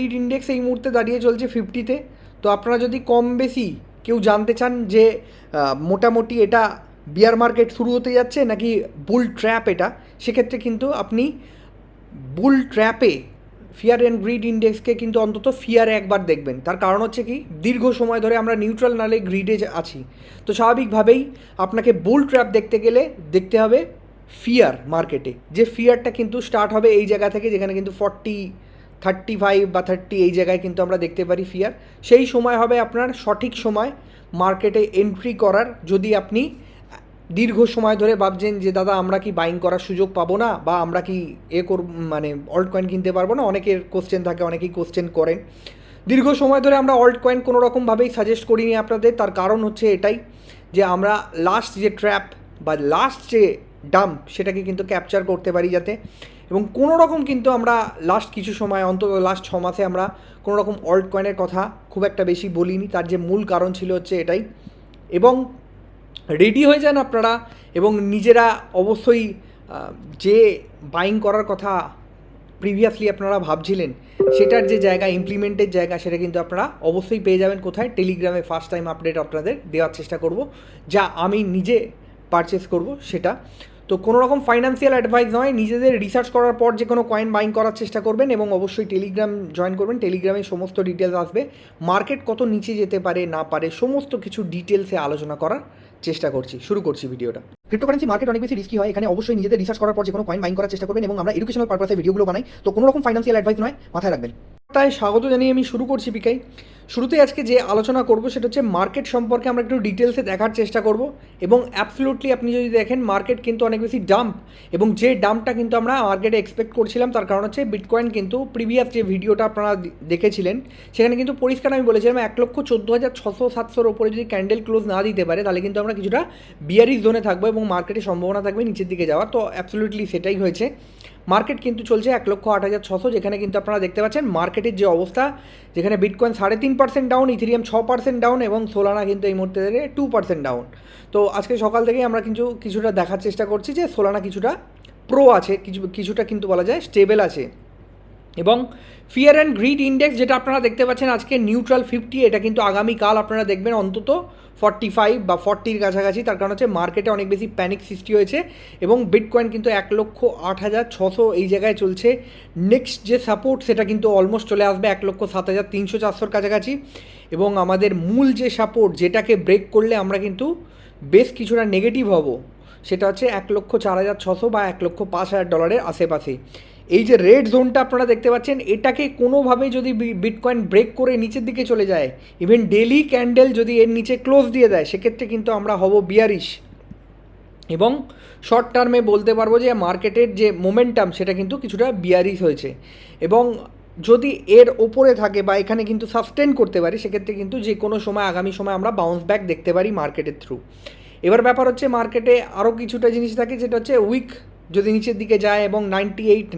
Grid index এই মুহূর্তে দাঁড়িয়ে চলছে ফিফটিতে তো। আপনারা যদি কম বেশি কেউ জানতে চান যে মোটামুটি এটা বিয়ার মার্কেট শুরু হতে যাচ্ছে নাকি বুল ট্র্যাপ এটা, সেক্ষেত্রে কিন্তু আপনি বুল ট্র্যাপে ফিয়ার অ্যান্ড গ্রিড ইন্ডেক্সকে কিন্তু অন্তত ফিয়ারে একবার দেখবেন। তার কারণ হচ্ছে কি, দীর্ঘ সময় ধরে আমরা নিউট্রাল নালে গ্রিডে আছি। তো স্বাভাবিকভাবেই আপনাকে বুল ট্র্যাপ দেখতে গেলে দেখতে হবে ফিয়ার মার্কেটে যে ফিয়ারটা কিন্তু স্টার্ট হবে এই জায়গা থেকে, যেখানে কিন্তু ফর্টি থার্টি ফাইভ বা থার্টি এই জায়গায় কিন্তু আমরা দেখতে পারি ফিয়ার সেই সময় হবে আপনার সঠিক সময় মার্কেটে এন্ট্রি করার। যদি আপনি দীর্ঘ সময় ধরে ভাবছেন যে, দাদা, আমরা কি বাইং করার সুযোগ পাবো না? বা আমরা কি এ কর মানে অল্ট কয়েন কিনতে পারব না? অনেকের কোশ্চেন থাকে, অনেকেই কোশ্চেন করেন। দীর্ঘ সময় ধরে আমরা অল্ট কয়েন কোনো রকমভাবেই সাজেস্ট করিনি আপনাদের। তার কারণ হচ্ছে এটাই যে, আমরা লাস্ট যে ট্র্যাপ বা লাস্ট যে ডাম্প সেটাকে কিন্তু ক্যাপচার করতে পারি যাতে এবং কোনো রকম কিন্তু আমরা লাস্ট কিছু সময়, অন্তত লাস্ট ছ মাসে আমরা কোনো রকম অল্ট কয়েনের কথা খুব একটা বেশি বলিনি। তার যে মূল কারণ ছিল হচ্ছে এটাই। এবং রেডি হয়ে যান আপনারা এবং নিজেরা অবশ্যই যে বাইং করার কথা প্রিভিয়াসলি আপনারা ভাবছিলেন, সেটার যে জায়গা ইমপ্লিমেন্টের জায়গা, সেটা কিন্তু আপনারা অবশ্যই পেয়ে যাবেন কোথায়? টেলিগ্রামে ফার্স্ট টাইম আপডেট আপনাদের দেওয়ার চেষ্টা করব, যা আমি নিজে পারচেস করব সেটা। তো কোনো রকম ফাইন্যান্সিয়াল অ্যাডভাইস নয়, নিজেদের রিসার্চ করার পর যে কোনো কয়েন বাইং করার চেষ্টা করবেন এবং অবশ্যই টেলিগ্রাম জয়েন করবেন। টেলিগ্রামে সমস্ত ডিটেলস আসবে। মার্কেট কত নিচে যেতে পারে, না পারে, সমস্ত কিছু ডিটেলসে আলোচনা করার চেষ্টা করছি। শুরু করছি ভিডিওটা। ক্রিপ্টোকারেন্সি মার্কেট অনেক বেশি রিস্কি হয়, এখানে অবশ্যই নিজেদের রিসার্চ করার পর যে কোনো কয়েন বাইং করার চেষ্টা করবেন এবং আমরা এডুকেশনাল পারপাসে ভিডিওগুলো বানাই। তো কোনো রকম ফাইন্যান্সিয়াল অ্যাডভাইস নয়, মাথায় রাখবেন। তাই স্বাগত জানিয়ে আমি শুরু করছি পিকাই শুরুতে আজকে যে আলোচনা করব সেটা হচ্ছে মার্কেট সম্পর্কে আমরা একটু ডিটেলসে দেখার চেষ্টা করব এবং অ্যাবসলুটলি আপনি যদি দেখেন মার্কেট কিন্তু অনেক বেশি ডাম্প এবং যে ডাম্পটা কিন্তু আমরা মার্কেটে এক্সপেক্ট করছিলাম তার কারণ হচ্ছে বিটকয়েন কিন্তু প্রিভিয়াস যে ভিডিওটা আপনারা দেখেছিলেন সেখানে কিন্তু পরিষ্কার আমি বলেছিলাম এক লক্ষ চোদ্দ হাজার ছশো সাতশোর ওপরে যদি ক্যান্ডেল ক্লোজ না দিতে পারে তাহলে কিন্তু আমরা কিছুটা বিয়ারি জোনে থাকব এবং মার্কেটে সম্ভাবনা থাকবে নিচের দিকে যাওয়ার। তো অ্যাবসলুটলি সেটাই হয়েছে। মার্কেট কিন্তু চলছে এক লক্ষ আট হাজার ছশো, যেখানে কিন্তু আপনারা দেখতে পাচ্ছেন মার্কেটের যে অবস্থা, যেখানে বিটকয়েন সাড়ে তিন পার্সেন্ট ডাউন ইথিরিয়াম ছ পার্সেন্ট ডাউন এবং সোলানা কিন্তু এই মুহূর্তে টু পার্সেন্ট ডাউন তো আজকে সকাল থেকেই আমরা কিন্তু কিছুটা দেখার চেষ্টা করছি যে সোলানা কিছুটা প্রো আছে, কিছু, কিছুটা কিন্তু বলা যায় স্টেবেল আছে। এবং ফিয়ার অ্যান্ড গ্রিড ইন্ডেক্স যেটা আপনারা দেখতে পাচ্ছেন আজকে নিউট্রাল ফিফটি এটা কিন্তু আগামীকাল আপনারা দেখবেন অন্তত ফর্টি ফাইভ বা ফর্টির কাছাকাছি। তার কারণ হচ্ছে মার্কেটে অনেক বেশি প্যানিক সৃষ্টি হয়েছে এবং বিটকয়েন কিন্তু এক লক্ষ আট হাজার ছশো এই জায়গায় চলছে। নেক্সট যে সাপোর্ট সেটা কিন্তু অলমোস্ট চলে আসবে এক লক্ষ সাত হাজার তিনশো চারশোর কাছাকাছি। এবং আমাদের মূল যে সাপোর্ট যেটাকে ব্রেক করলে আমরা কিন্তু বেশ কিছুটা নেগেটিভ হব, সেটা হচ্ছে এক লক্ষ চার হাজার ছশো বা এক লক্ষ পাঁচ হাজার ডলারের আশেপাশে। এই যে রেড জোনটা আপনারা দেখতে পাচ্ছেন, এটাকে কোনোভাবে যদি বিটকয়েন ব্রেক করে নিচের দিকে চলে যায় ইভেন ডেলি ক্যান্ডেল যদি এর নিচে ক্লোজ দিয়ে দেয়, সেক্ষেত্রে কিন্তু আমরা হব বিয়ারিশ এবং শর্ট টার্মে বলতে পারব যে মার্কেটের যে মোমেন্টাম সেটা কিন্তু কিছুটা বিয়ারিশ হয়েছে। এবং যদি এর ওপরে থাকে বা এখানে কিন্তু সাস্টেন করতে পারি, সেক্ষেত্রে কিন্তু যে কোনো সময়, আগামী সময় আমরা বাউন্স ব্যাক দেখতে পারি মার্কেটের থ্রু এবার ব্যাপার হচ্ছে মার্কেটে আরও কিছুটা জিনিস থাকে, যেটা হচ্ছে উইক যদি নিচের দিকে যায় এবং নাইনটি এইট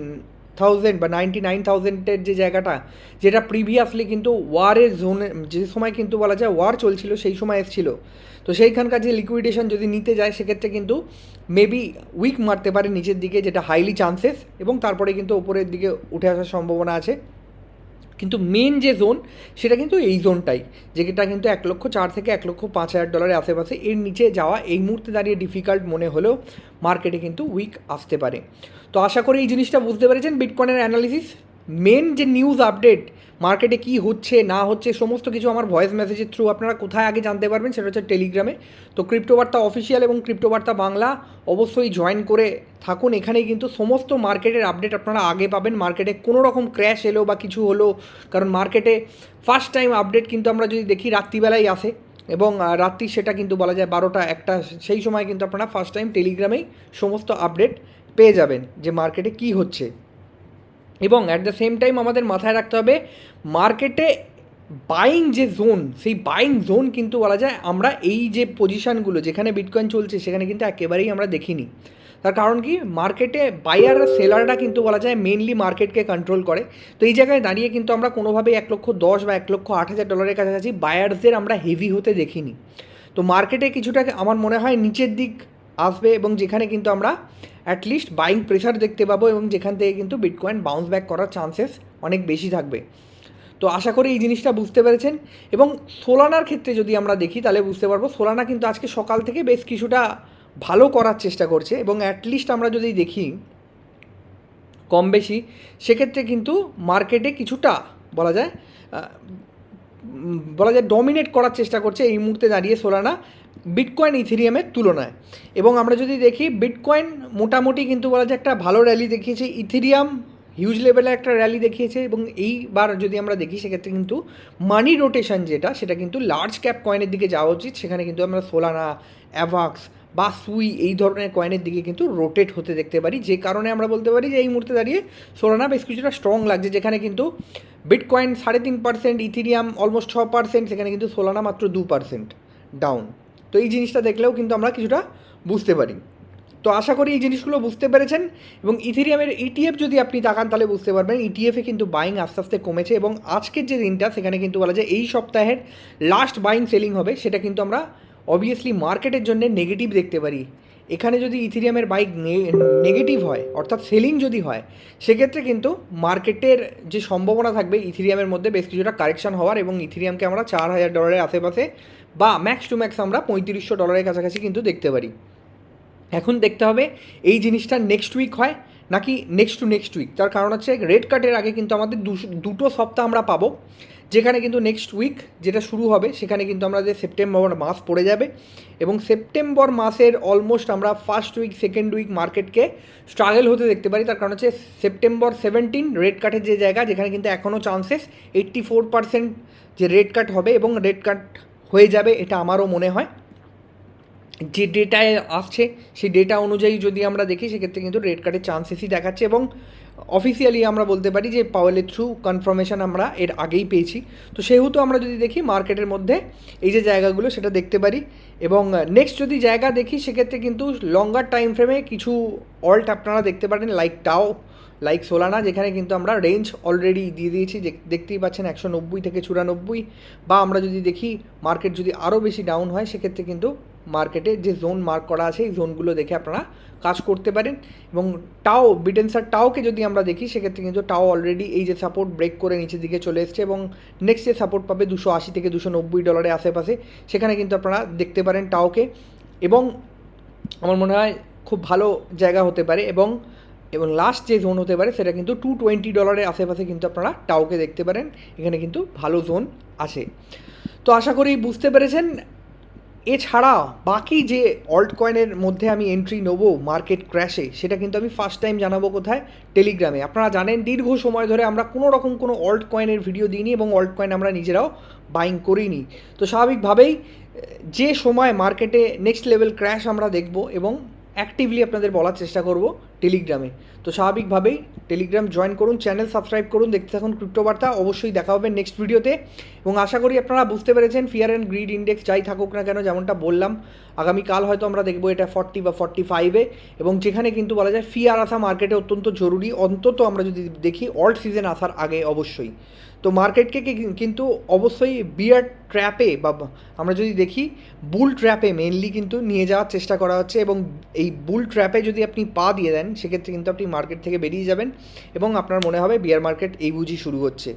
থাউজেন্ড বা নাইনটি নাইন থাউজেন্ডের যে জায়গাটা, যেটা প্রিভিয়াসলি কিন্তু ওয়ারের জোনে যে সময় কিন্তু বলা যায় ওয়ার চলছিল, সেই সময় এসেছিল। তো সেইখানকার যে লিকুইডেশন যদি নিতে যায়, সেক্ষেত্রে কিন্তু মেবি উইক মারতে পারে নিচের দিকে, যেটা হাইলি চান্সেস এবং তারপরে কিন্তু ওপরের দিকে উঠে আসার সম্ভাবনা আছে। কিন্তু মেন যে জোন সেটা কিন্তু এই জোনটাই যেটা কিন্তু এক লক্ষ চার থেকে এক লক্ষ পাঁচ হাজার ডলারের আশেপাশে। এর নিচে যাওয়া এই মুহূর্তে দাঁড়িয়ে ডিফিকাল্ট মনে হলেও মার্কেটে কিন্তু উইক আসতে পারে। তো আশা করি এই জিনিসটা বুঝতে পেরেছেন। বিটকয়েনের অ্যানালিসিস মেন যে নিউজ আপডেট মার্কেটে কি হচ্ছে, না হচ্ছে, সমস্ত কিছু আমার ভয়েস মেসেজের থ্রু আপনারা কোথায় আগে জানতে পারবেন সেটা হচ্ছে টেলিগ্রামে তো ক্রিপ্টোবার্তা অফিসিয়াল এবং ক্রিপ্টোবার্তা বাংলা অবশ্যই জয়েন করে থাকুন। এখানেই কিন্তু সমস্ত মার্কেটের আপডেট আপনারা আগে পাবেন। মার্কেটে কোনো রকম ক্র্যাশ এলো বা কিছু হলো, কারণ মার্কেটে ফার্স্ট টাইম আপডেট কিন্তু আমরা যদি দেখি, রাত্রিবেলাই আসে এবং রাত্রি সেটা কিন্তু বলা যায় বারোটা, একটা, সেই সময় কিন্তু আপনারা ফার্স্ট টাইম টেলিগ্রামেই সমস্ত আপডেট পেয়ে যাবেন যে মার্কেটে কি হচ্ছে। এবং অ্যাট দ্য সেম টাইম আমাদের মাথায় রাখতে হবে মার্কেটে বাইং যে জোন সেই বাইং জোন কিন্তু বলা যায় আমরা এই যে পজিশানগুলো যেখানে বিটকয়েন চলছে, সেখানে কিন্তু একেবারেই আমরা দেখিনি। তার কারণ কি? মার্কেটে বায়ার আর সেলাররা কিন্তু বলা যায় মেনলি মার্কেটকে কন্ট্রোল করে। তো এই জায়গায় দাঁড়িয়ে কিন্তু আমরা কোনোভাবেই এক লক্ষ দশ বা এক লক্ষ আট হাজার ডলারের কাছাকাছি বায়ার্সদের আমরা হেভি হতে দেখিনি। তো মার্কেটে কিছুটা আমার মনে হয় নিচের দিক আসবে এবং যেখানে কিন্তু আমরা অ্যাটলিস্ট বাইং প্রেশার দেখতে পাবো এবং যেখান থেকে কিন্তু বিটকয়েন বাউন্স ব্যাক করার চান্সেস অনেক বেশি থাকবে। তো আশা করি এই জিনিসটা বুঝতে পেরেছেন এবং সোলানার ক্ষেত্রে যদি আমরা দেখি তাহলে বুঝতে পারব সোলানা কিন্তু আজকে সকাল থেকে বেশ কিছুটা ভালো করার চেষ্টা করছে এবং অ্যাটলিস্ট আমরা যদি দেখি কম বেশি, সেক্ষেত্রে কিন্তু মার্কেটে কিছুটা বলা যায় বলা যায় ডমিনেট করার চেষ্টা করছে এই মুহূর্তে দাঁড়িয়ে সোলানা বিটকয়েন ইথেরিয়ামের তুলনায়। এবং আমরা যদি দেখি বিটকয়েন মোটামুটি কিন্তু বলা যায় একটা ভালো র্যালি দেখিয়েছে। ইথেরিয়াম হিউজ লেভেলে একটা র্যালি দেখিয়েছে। এবং এইবার যদি আমরা দেখি, সেক্ষেত্রে কিন্তু মানি রোটেশন যেটা, সেটা কিন্তু লার্জ ক্যাপ কয়েনের দিকে যাওয়া উচিত। সেখানে কিন্তু আমরা সোলানা অ্যাভাক্স বা সুই এই ধরনের কয়েনের দিকে কিন্তু রোটেট হতে দেখতে পারি। যে কারণে আমরা বলতে পারি যে এই মুহূর্তে দাঁড়িয়ে সোলানা বেশ কিছুটা স্ট্রং লাগছে। যেখানে কিন্তু বিটকয়েন সাড়ে তিন পার্সেন্ট ইথিরিয়াম অলমোস্ট ছ পার্সেন্ট সেখানে কিন্তু সোলানা মাত্র দু পার্সেন্ট ডাউন তো এই জিনিসটা দেখলেও কিন্তু আমরা কিছুটা বুঝতে পারি। তো আশা করি এই জিনিসগুলো বুঝতে পেরেছেন এবং ইথেরিয়ামের ইটিএফ যদি আপনি তাকান তাহলে বুঝতে পারবেন ইটিএফে কিন্তু বাইং আস্তে আস্তে কমেছে এবং আজকের যে দিনটা সেখানে কিন্তু বলা যায় এই সপ্তাহের লাস্ট বাইং সেলিং হবে, সেটা কিন্তু আমরা অবভিয়াসলি মার্কেটের জন্য নেগেটিভ দেখতে পারি। এখানে যদি ইথিরিয়ামের বাইক নেগেটিভ হয়, অর্থাৎ সেলিং যদি হয়, সেক্ষেত্রে কিন্তু মার্কেটের যে সম্ভাবনা থাকবে ইথিরিয়ামের মধ্যে বেশ কিছুটা কারেকশান হওয়ার এবং ইথিরিয়ামকে আমরা চার হাজার ডলারের আশেপাশে বা ম্যাক্স টু ম্যাক্স আমরা পঁয়ত্রিশশো ডলারের কাছাকাছি কিন্তু দেখতে পারি। এখন দেখতে হবে এই জিনিসটা নেক্সট উইক হয় নাকি নেক্সট টু নেক্সট উইক তার কারণ হচ্ছে রেড কাটের আগে কিন্তু আমাদের দুটো সপ্তাহ আমরা পাবো। যেখানে কিন্তু নেক্সট উইক যেটা শুরু হবে, সেখানে কিন্তু আমাদের সেপ্টেম্বর মাস পড়ে যাবে এবং সেপ্টেম্বর মাসের অলমোস্ট আমরা ফার্স্ট উইক সেকেন্ড উইক মার্কেটকে স্ট্রাগল হতে দেখতে পারি। তার কারণ হচ্ছে সেপ্টেম্বর সেভেন্টিন রেড কাটের যে জায়গা, যেখানে কিন্তু এখনও চান্সেস এইট্টি ফোর পার্সেন্ট যে রেড কাট হবে এবং রেড কাট হয়ে যাবে এটা আমারও মনে হয়। যে ডেটায় আসছে, সেই ডেটা অনুযায়ী যদি আমরা দেখি, সেক্ষেত্রে কিন্তু রেড কার্ডের চান্সেসই দেখাচ্ছে এবং অফিসিয়ালি আমরা বলতে পারি যে পাওয়েলের থ্রু কনফার্মেশন আমরা এর আগেই পেয়েছি। তো সেহেতু আমরা যদি দেখি মার্কেটের মধ্যে এই যে জায়গাগুলো সেটা দেখতে পারি এবং নেক্সট যদি জায়গা দেখি সেক্ষেত্রে কিন্তু লঙ্গার টাইম ফ্রেমে কিছু অল্ট আপনারা দেখতে পারেন লাইক টাও লাইক সোলানা যেখানে কিন্তু আমরা রেঞ্জ অলরেডি দিয়ে দিয়েছি। দেখতেই পাচ্ছেন একশো নব্বই থেকে চুরানব্বই বা আমরা যদি দেখি মার্কেট যদি আরও বেশি ডাউন হয় সেক্ষেত্রে কিন্তু মার্কেটে যে জোন মার্ক করা আছে, এই জোনগুলো দেখে আপনারা কাজ করতে পারেন। এবং টাও বিটেন্সার টাওকে যদি আমরা দেখি, সেক্ষেত্রে কিন্তু টাও অলরেডি এই যে সাপোর্ট ব্রেক করে নিচের দিকে চলে এসছে এবং নেক্সট যে সাপোর্ট পাবে দুশো আশি থেকে দুশো নব্বই ডলারের আশেপাশে। সেখানে কিন্তু আপনারা দেখতে পারেন টাওকে এবং আমার মনে হয় খুব ভালো জায়গা হতে পারে এবং এবং লাস্ট যে জোন হতে পারে, সেটা কিন্তু টু টোয়েন্টি ডলারের আশেপাশে কিন্তু আপনারা টাওকে দেখতে পারেন। এখানে কিন্তু ভালো জোন আছে। তো আশা করি বুঝতে পেরেছেন। এছাড়া বাকি যে অল্ট কয়েনের মধ্যে আমি এন্ট্রি নেব মার্কেট ক্র্যাশে সেটা কিন্তু আমি ফার্স্ট টাইম জানাব কোথায়? টেলিগ্রামে আপনারা জানেন, দীর্ঘ সময় ধরে আমরা কোনো রকম কোনো অল্ট কয়েনের ভিডিও দিইনি এবং অল্ট কয়েন আমরা নিজেরাও বাইং করিনি। তো স্বাভাবিকভাবেই যে সময় মার্কেটে নেক্সট লেভেল ক্র্যাশ আমরা দেখব এবং অ্যাক্টিভলি আপনাদের বলার চেষ্টা করব টেলিগ্রামে তো স্বাভাবিকভাবেই টেলিগ্রাম জয়েন করুন চ্যানেল সাবস্ক্রাইব করুন, দেখতে থাকুন ক্রিপ্টো বার্তা অবশ্যই দেখা হবে নেক্সট ভিডিওতে এবং আশা করি আপনারা বুঝতে পেরেছেন ফিয়ার অ্যান্ড গ্রিড ইন্ডেক্স যাই থাকুক না কেন, যেমনটা বললাম, আগামীকাল হয়তো আমরা দেখব এটা ফর্টি বা ফর্টি ফাইভে এবং যেখানে কিন্তু বলা যায় ফিয়ার আসা মার্কেটে অত্যন্ত জরুরি। অন্তত আমরা যদি দেখি অল্ট সিজন আসার আগে অবশ্যই। তো মার্কেটকে কিন্তু অবশ্যই বিয়ার ট্র্যাপে বা বা আমরা যদি দেখি, বুল ট্র্যাপে মেনলি কিন্তু নিয়ে যাওয়ার চেষ্টা করা হচ্ছে এবং এই বুল ট্র্যাপে যদি আপনি পা দিয়ে দেন, সেক্ষেত্রে কিন্তু আপনি মার্কেট থেকে বেরিয়ে যাবেন এবং আপনার মনে হবে বিয়ার মার্কেট এই বুঝি শুরু হচ্ছে।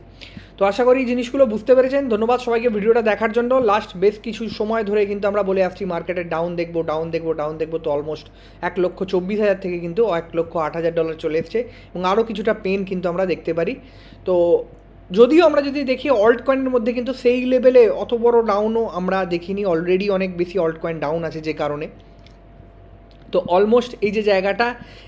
তো আশা করি এই জিনিসগুলো বুঝতে পেরেছেন। ধন্যবাদ সবাইকে ভিডিওটা দেখার জন্য। লাস্ট বেশ কিছু সময় ধরে কিন্তু আমরা বলে আসছি মার্কেটের ডাউন দেখব ডাউন দেখব ডাউন দেখব তো অলমোস্ট এক লক্ষ চব্বিশ হাজার থেকে কিন্তু এক লক্ষ আট হাজার ডলার চলে এসছে এবং আরও কিছুটা পেন কিন্তু আমরা দেখতে পারি। তো যদিও আমরা যদি দেখি অল্ট কয়েনের মধ্যে কিন্তু সেই লেভেলে অত বড় ডাউনও আমরা দেখিনি অলরেডি অনেক বেশি অল্ট কয়েন ডাউন আছে যে কারণে। তো অলমোস্ট এই যে জায়গাটা,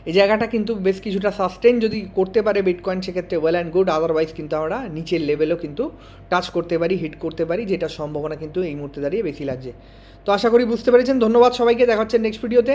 এই জায়গাটা কিন্তু বেশ কিছুটা সাস্টেন যদি করতে পারে বিটকয়েন সেক্ষেত্রে ওয়েল অ্যান্ড গুড আদারওয়াইজ কিন্তু আমরা নিচের লেভেলও কিন্তু টাচ করতে পারি হিট করতে পারি, যেটার সম্ভাবনা কিন্তু এই মুহূর্তে দাঁড়িয়ে বেশি লাগছে। তো আশা করি বুঝতে পেরেছেন, ধন্যবাদ সবাইকে, দেখা হচ্ছে নেক্সট ভিডিওতে